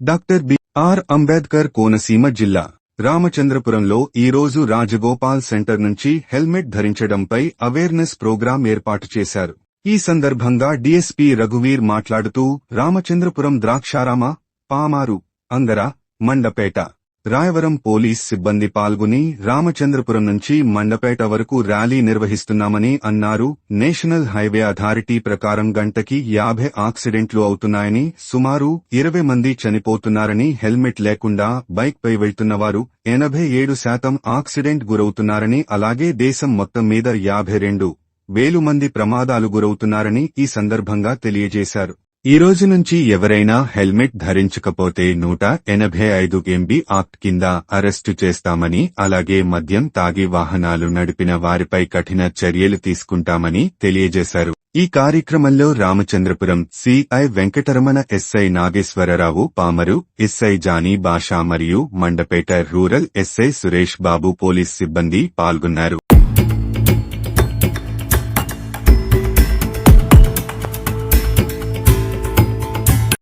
Doctor BR Ambedkar Konaseema జిల్లా రామచంద్రపురంలో ఈరోజు రాజగోపాల్ సెంటర్ నుంచి హెల్మెట్ ధరించడంపై అవేర్నెస్ ప్రోగ్రాం ఏర్పాటు చేశారు. ఈ సందర్భంగా డీఎస్పీ రఘువీర్ మాట్లాడుతూ రామచంద్రపురం ద్రాక్షారామ పామారు అందర మండపేట రాయవరం పోలీస్ సిబ్బంది పాల్గొని రామచంద్రపురం నుంచి మండపేట వరకు ర్యాలీ నిర్వహిస్తున్నామని అన్నారు. నేషనల్ హైవే అథారిటీ ప్రకారం గంటకి యాభై ఆక్సిడెంట్లు అవుతున్నాయని సుమారు ఇరవై మంది చనిపోతున్నారని హెల్మెట్ లేకుండా బైక్ పై వెళ్తున్నవారు ఎనభై ఏడు శాతం ఆక్సిడెంట్ గురవుతున్నారని అలాగే దేశం మొత్తం మీద యాభై రెండు వేలు మంది ప్రమాదాలు గురవుతున్నారని ఈ సందర్భంగా తెలియజేశారు. ఈ రోజు నుంచి ఎవరైనా హెల్మెట్ ధరించకపోతే నూట ఎనభై ఐదు ఎంబీ యాక్ట్ కింద అరెస్టు చేస్తామని అలాగే మద్యం తాగి వాహనాలు నడిపిన వారిపై కఠిన చర్యలు తీసుకుంటామని తెలియజేశారు. ఈ కార్యక్రమంలో Ramachandrapuram CI Venkataramana SI Nageswararao Pamuru SI Johnny Basha మరియు Mandapeta rural SI Suresh Babu police సిబ్బంది పాల్గొన్నారు.